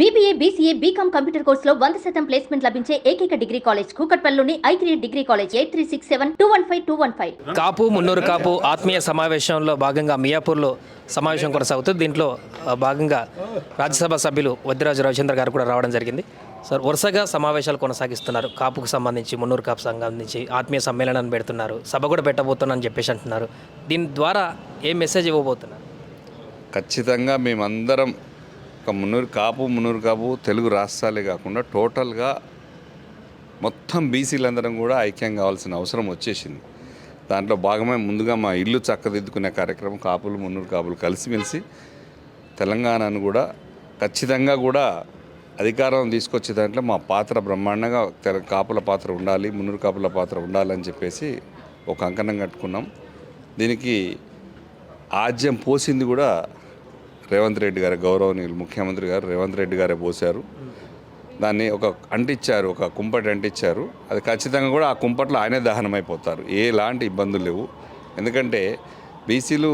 BBA BCA BCom computer కోర్సులో వంద శాతం ప్లేస్మెంట్ లభించే ఏకైక degree college కూకట్పల్లిలోని I three degree college eight three six seven two one five two one five Kapu Munnuru Kapu ఆత్మీయ సమావేశంలో భాగంగా మియాపూర్లో సమావేశం కొనసాగుతుంది. దీంట్లో భాగంగా రాజ్యసభ సభ్యులు వద్దిరాజు రవిచంద్ర గారు కూడా రావడం జరిగింది. సార్ వరుసగా సమావేశాలు కొనసాగిస్తున్నారు. కాపుకు సంబంధించి మున్నూరు కాపు సంబంధించి ఆత్మీయ సమ్మేళనాన్ని పెడుతున్నారు. సభ కూడా పెట్టబోతున్నారని చెప్పేసి అంటున్నారు. దీని ద్వారా ఏ మెసేజ్ ఇవ్వబోతున్నారు? ఖచ్చితంగా మేమందరం ఒక మున్నూరు కాపు మున్నూరు కాపు తెలుగు రాష్ట్రాలే కాకుండా టోటల్గా మొత్తం బీసీలందరం కూడా ఐక్యం కావాల్సిన అవసరం వచ్చేసింది. దాంట్లో భాగమే ముందుగా మా ఇల్లు చక్కదిద్దుకునే కార్యక్రమం కాపులు మున్నూరు కాపులు కలిసిమెలిసి తెలంగాణను కూడా ఖచ్చితంగా కూడా అధికారం తీసుకొచ్చే దాంట్లో మా పాత్ర బ్రహ్మాండంగా తెల- కాపుల పాత్ర ఉండాలి మున్నూరు కాపుల పాత్ర ఉండాలని చెప్పేసి ఒక అంకణం కట్టుకున్నాం. దీనికి ఆజ్యం పోసింది కూడా రేవంత్ రెడ్డి గారు గౌరవనీయులు ముఖ్యమంత్రి గారు రేవంత్ రెడ్డి గారే పోశారు. దాన్ని ఒక అంటిచ్చారు ఒక కుంపటి అంటిచ్చారు. అది ఖచ్చితంగా కూడా ఆ కుంపట్లో ఆయనే దహనం అయిపోతారు ఎలాంటి ఇబ్బందులు లేవు. ఎందుకంటే బీసీలు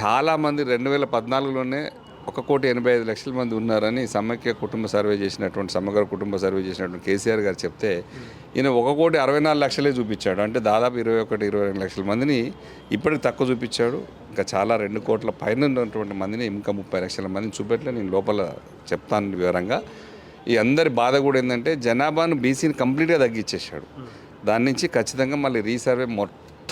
చాలామంది రెండు వేల పద్నాలుగులోనే ఒక కోటి ఎనభై ఐదు లక్షల మంది ఉన్నారని సమైక్య కుటుంబ సర్వే చేసినటువంటి సమగ్ర కుటుంబ సర్వే చేసినటువంటి కేసీఆర్ గారు చెప్తే ఈయన ఒక కోటి అరవై నాలుగు లక్షలే చూపించాడు. అంటే దాదాపు ఇరవై ఒకటి ఇరవై రెండు లక్షల మందిని ఇప్పటికి తక్కువ చూపించాడు. ఇంకా చాలా రెండు కోట్ల పైన ఉన్నటువంటి మందిని ఇంకా ముప్పై లక్షల మందిని చూపెట్లే నేను లోపల చెప్తాను వివరంగా. ఈ అందరి బాధ కూడా ఏంటంటే జనాభాను బీసీని కంప్లీట్గా తగ్గించేశాడు. దాని నుంచి ఖచ్చితంగా మళ్ళీ రీసర్వే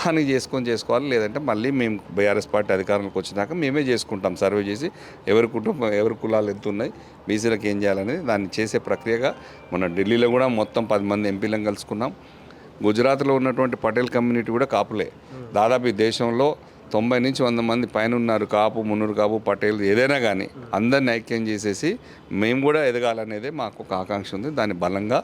మొత్తానికి చేసుకొని చేసుకోవాలి లేదంటే మళ్ళీ మేము బీఆర్ఎస్ పార్టీ అధికారంలోకి వచ్చినాక మేమే చేసుకుంటాం. సర్వే చేసి ఎవరి కుటుంబం ఎవరి కులాలు ఎంత ఉన్నాయి బీసీలకు ఏం చేయాలనేది దాన్ని చేసే ప్రక్రియగా మన ఢిల్లీలో కూడా మొత్తం పది మంది ఎంపీలను కలుసుకున్నాం. గుజరాత్లో ఉన్నటువంటి పటేల్ కమ్యూనిటీ కూడా కాపులే. దాదాపు ఈ దేశంలో తొంభై నుంచి వంద మంది పైన ఉన్నారు కాపు మున్నూరు కాపు పటేల్ ఏదైనా కానీ అందరిని ఐక్యం చేసేసి మేము కూడా ఎదగాలనేదే మాకు ఒక ఆకాంక్ష ఉంది. దాన్ని బలంగా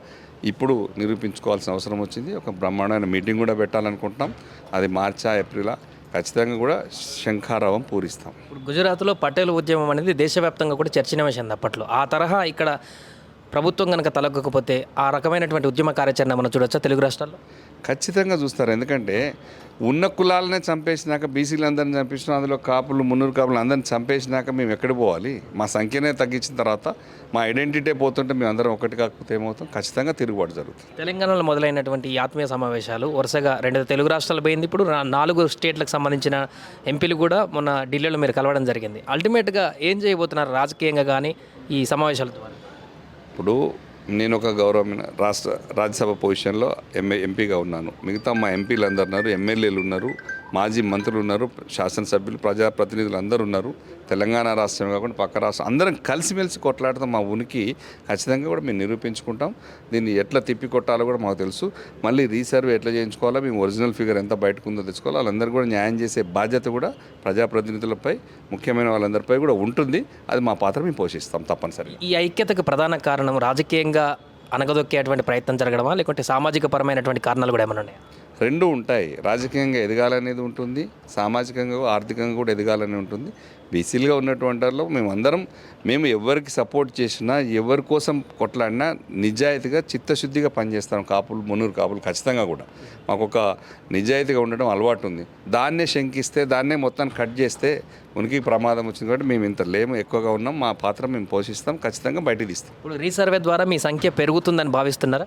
ఇప్పుడు నిరూపించుకోవాల్సిన అవసరం వచ్చింది. ఒక బ్రహ్మాండమైన మీటింగ్ కూడా పెట్టాలనుకుంటున్నాం. అది మార్చా ఏప్రిలా ఖచ్చితంగా కూడా శంఖారావం పూరిస్తాం. ఇప్పుడు గుజరాత్లో పటేల్ ఉద్యమం అనేది దేశవ్యాప్తంగా కూడా చర్చనీయాంశం అప్పట్లో. ఆ తరహా ఇక్కడ ప్రభుత్వం కనుక తలగకపోతే ఆ రకమైనటువంటి ఉద్యమ కార్యాచరణ మనం చూడొచ్చా తెలుగు రాష్ట్రాల్లో? ఖచ్చితంగా చూస్తారు. ఎందుకంటే ఉన్న కులాలనే చంపేసినాక బీసీలందరిని చంపేసినా అందులో కాపులు మున్నూరు కాపులు అందరిని చంపేసినాక మేము ఎక్కడ పోవాలి? మా సంఖ్యనే తగ్గించిన తర్వాత మా ఐడెంటిటీ పోతుంటే మేము అందరం ఒకటి కాకపోతే ఏమవుతాం? ఖచ్చితంగా తిరుగుబాటు జరుగుతుంది. తెలంగాణలో మొదలైనటువంటి ఈ ఆత్మీయ సమావేశాలు వరుసగా రెండు తెలుగు రాష్ట్రాలు పోయింది. ఇప్పుడు నాలుగు స్టేట్లకు సంబంధించిన ఎంపీలు కూడా మొన్న ఢిల్లీలో మీరు కలవడం జరిగింది. అల్టిమేట్గా ఏం చేయబోతున్నారు? రాజకీయంగా కానీ ఈ సమావేశాల ద్వారా? ఇప్పుడు నేను ఒక గౌరవమైన రాష్ట్ర రాజ్యసభ పొజిషన్లో ఎంఏ ఎంపీగా ఉన్నాను. మిగతా మా ఎంపీలు అందరు ఉన్నారు ఎమ్మెల్యేలు ఉన్నారు. మాజీ మంత్రులు ఉన్నారు శాసనసభ్యులు ప్రజాప్రతినిధులు అందరూ ఉన్నారు. తెలంగాణ రాష్ట్రం కాకుండా పక్క రాష్ట్రం అందరం కలిసిమెలిసి కొట్లాడతాం మా ఉనికి. ఖచ్చితంగా కూడా మేము నిరూపించుకుంటాం. దీన్ని ఎట్లా తిప్పి కొట్టాలో కూడా మాకు తెలుసు. మళ్ళీ రీసర్వే ఎట్లా చేయించుకోవాలో మేము ఒరిజినల్ ఫిగర్ ఎంత బయటకు ఉందో తెచ్చుకోవాలో వాళ్ళందరూ కూడా న్యాయం చేసే బాధ్యత కూడా ప్రజాప్రతినిధులపై ముఖ్యమైన వాళ్ళందరిపై కూడా ఉంటుంది. అది మా పాత్ర మేము పోషిస్తాం తప్పనిసరిగా. ఈ ఐక్యతకు ప్రధాన కారణం రాజకీయంగా అనగదొక్కేటువంటి ప్రయత్నం జరగడమా లేకుంటే సామాజిక పరమైనటువంటి కారణాలు కూడా ఏమైనా ఉన్నాయా? రెండు ఉంటాయి. రాజకీయంగా ఎదగాలనేది ఉంటుంది సామాజికంగా ఆర్థికంగా కూడా ఎదగాలని ఉంటుంది. బీసీలుగా ఉన్నటువంటి వాళ్ళలో మేమందరం మేము ఎవరికి సపోర్ట్ చేసినా ఎవరి కోసం కొట్లాడినా నిజాయితీగా చిత్తశుద్ధిగా పనిచేస్తాం కాపులు మునూరు కాపులు ఖచ్చితంగా కూడా. మాకు ఒక నిజాయితీగా ఉండడం అలవాటు ఉంది దాన్నే శంకిస్తే దాన్నే మొత్తాన్ని కట్ చేస్తే ఉనికి ప్రమాదం వచ్చింది కాబట్టి మేము ఇంత లేము ఎక్కువగా ఉన్నాం మా పాత్ర మేము పోషిస్తాం ఖచ్చితంగా బయటికి తీస్తాం. ఇప్పుడు రీసర్వే ద్వారా మీ సంఖ్య పెరుగుతుందని భావిస్తున్నారా?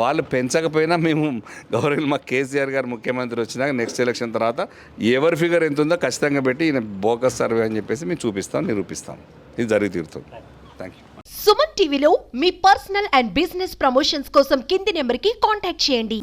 వాళ్ళు పెంచకపోయినా మేము గౌరవులు మా కేసీఆర్ గారు ముఖ్యమంత్రి వచ్చినాక నెక్స్ట్ ఎలక్షన్ తర్వాత ఎవరి ఫిగర్ ఎంత ఉందో ఖచ్చితంగా పెట్టి ఈయన బోకస్ సర్వే అని చెప్పేసి మేము చూపిస్తాం నిరూపిస్తాం. ఇది జరిగి తీరుతుంది. థ్యాంక్ యూ సుమన్ టీవీలో మీ పర్సనల్ అండ్ బిజినెస్ ప్రమోషన్స్ కోసం కింది నెంబర్కి కాంటాక్ట్ చేయండి.